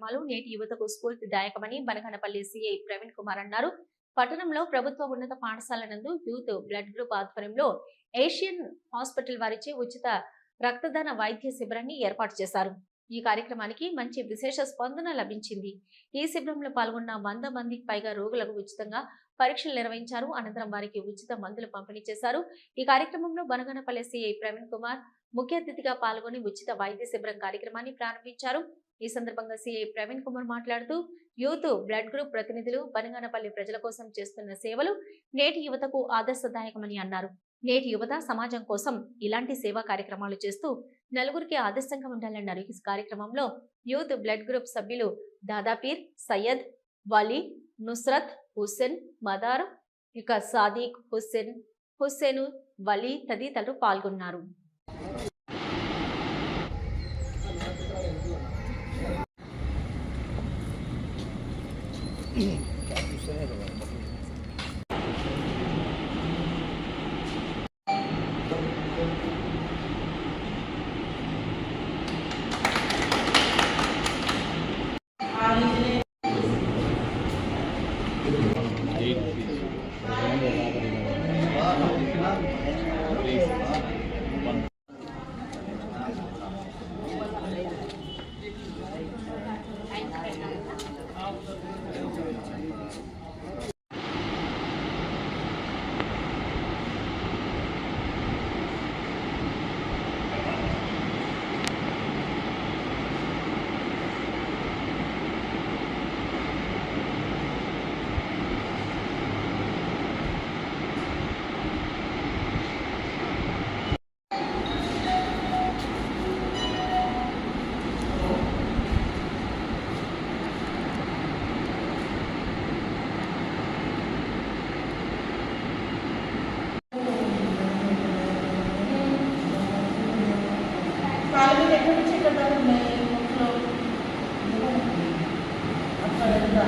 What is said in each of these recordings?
కార్యక్రమాలు నేటి యువతకు స్ఫూర్తిదాయకమని బనగనపల్లి సిఐ ప్రవీణ్ కుమార్ అన్నారు. పట్టణంలో ప్రభుత్వ ఉన్నత పాఠశాల నందు యూత్ బ్లడ్ గ్రూప్ ఆధ్వర్యంలో ఏషియన్ హాస్పిటల్ వారిచే ఉచిత రక్తదాన వైద్య శిబిరాన్ని ఏర్పాటు చేశారు. ఈ కార్యక్రమానికి మంచి విశేష స్పందన లభించింది. ఈ శిబిరంలో పాల్గొన్న వంద మందికి పైగా రోగులకు ఉచితంగా పరీక్షలు నిర్వహించారు. అనంతరం వారికి ఉచిత మందులు పంపిణీ చేశారు. ఈ కార్యక్రమంలో బనగనపల్లి సిఐ ప్రవీణ్ కుమార్ ముఖ్య అతిథిగా పాల్గొని ఉచిత వైద్య శిబిరం కార్యక్రమాన్ని ప్రారంభించారు. ఈ సందర్భంగా సిఐ ప్రవీణ్ కుమార్ మాట్లాడుతూ యూత్ బ్లడ్ గ్రూప్ ప్రతినిధులు బనగానపల్లి ప్రజల కోసం చేస్తున్న సేవలు నేటి యువతకు ఆదర్శదాయకమని అన్నారు. నేటి యువత సమాజం కోసం ఇలాంటి సేవా కార్యక్రమాలు చేస్తూ నలుగురికి ఆదర్శంగా ఉండాలన్నారు. ఈ కార్యక్రమంలో యూత్ బ్లడ్ గ్రూప్ సభ్యులు దాదాపీర్ సయ్యద్ వలీ నుస్రత్ హుస్సేన్ మదార్ ఇక సాదిక్ హుస్సేన్ హుస్సేను వలీ తదితరులు పాల్గొన్నారు. కాలు మీద ఎక్కడి నుంచి ఎక్కడ ఉన్నాయి అక్కడ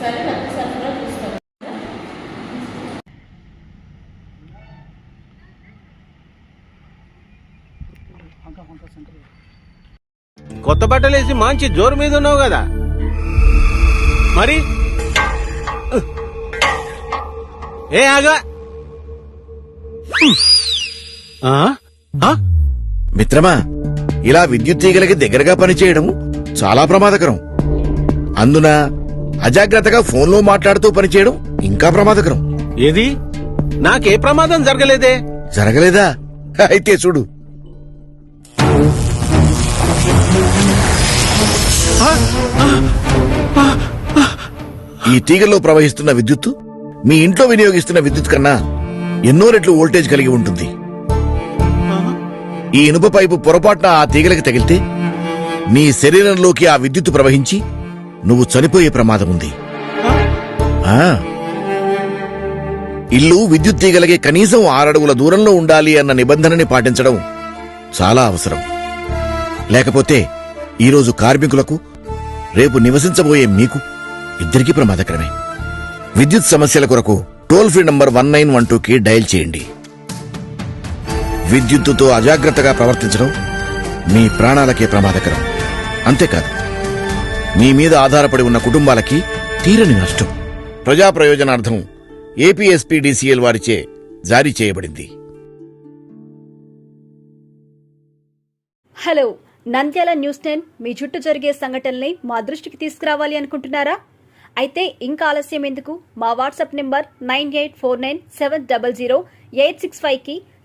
సరే సరఫరా చూస్తాను కొత్త బట్టలేసి మంచి జోరు మీద ఉన్నావు కదా. మరి? ఏ ఆగా? ఆ? మిత్రమా ఇలా విద్యుత్ తీగలకి దగ్గరగా పనిచేయడం చాలా ప్రమాదకరం. అందున అజాగ్రత్తగా ఫోన్లో మాట్లాడుతూ పనిచేయడం ఇంకా ప్రమాదకరం. ఏది? నాకే ప్రమాదం జరగలేదే? జరగలేదా? అయితే చూడు. ఈ తీగల్లో ప్రవహిస్తున్న విద్యుత్తు మీ ఇంట్లో వినియోగిస్తున్న విద్యుత్ కన్నా ఎన్నో రెట్లు వోల్టేజ్ కలిగి ఉంటుంది. ఈ ఇనుప పైపు పొరపాటున ఆ తీగలకి తగిలితే నీ శరీరంలోకి ఆ విద్యుత్తు ప్రవహించి నువ్వు చనిపోయే ప్రమాదం ఉంది. ఆ? ఇల్లు విద్యుత్ తీగలకి కనీసం ఆరడుగుల దూరంలో ఉండాలి అన్న నిబంధనని పాటించడం చాలా అవసరం. లేకపోతే ఈరోజు కార్మికులకు రేపు నివసించబోయే మీకు ఇద్దరికీ ప్రమాదకరమే. విద్యుత్ సమస్యల కొరకు toll free number one nine one టూకి డయల్ చేయండి. విద్యుత్తుతో అజాగ్రత్తగా ప్రవర్తించడం మీ ప్రాణాలకే ప్రమాదకరం. అంతేకాదు మీ మీద ఆధారపడి ఉన్న కుటుంబాలకి తీరని నష్టం. ప్రజా ప్రయోజనార్థం ఏపీఎస్పీడీసీఎల్ వారిచే జారీ చేయబడింది. హలో నంద్యాల న్యూస్ టెన్ మీ చుట్టూ జరిగే సంఘటనల్ని మా దృష్టికి తీసుకురావాలి అనుకుంటున్నారా? అయితే ఇంకా ఆలస్యం ఎందుకు? మా WhatsApp number nine eight four nine seven double zero eight six ఫైవ్కి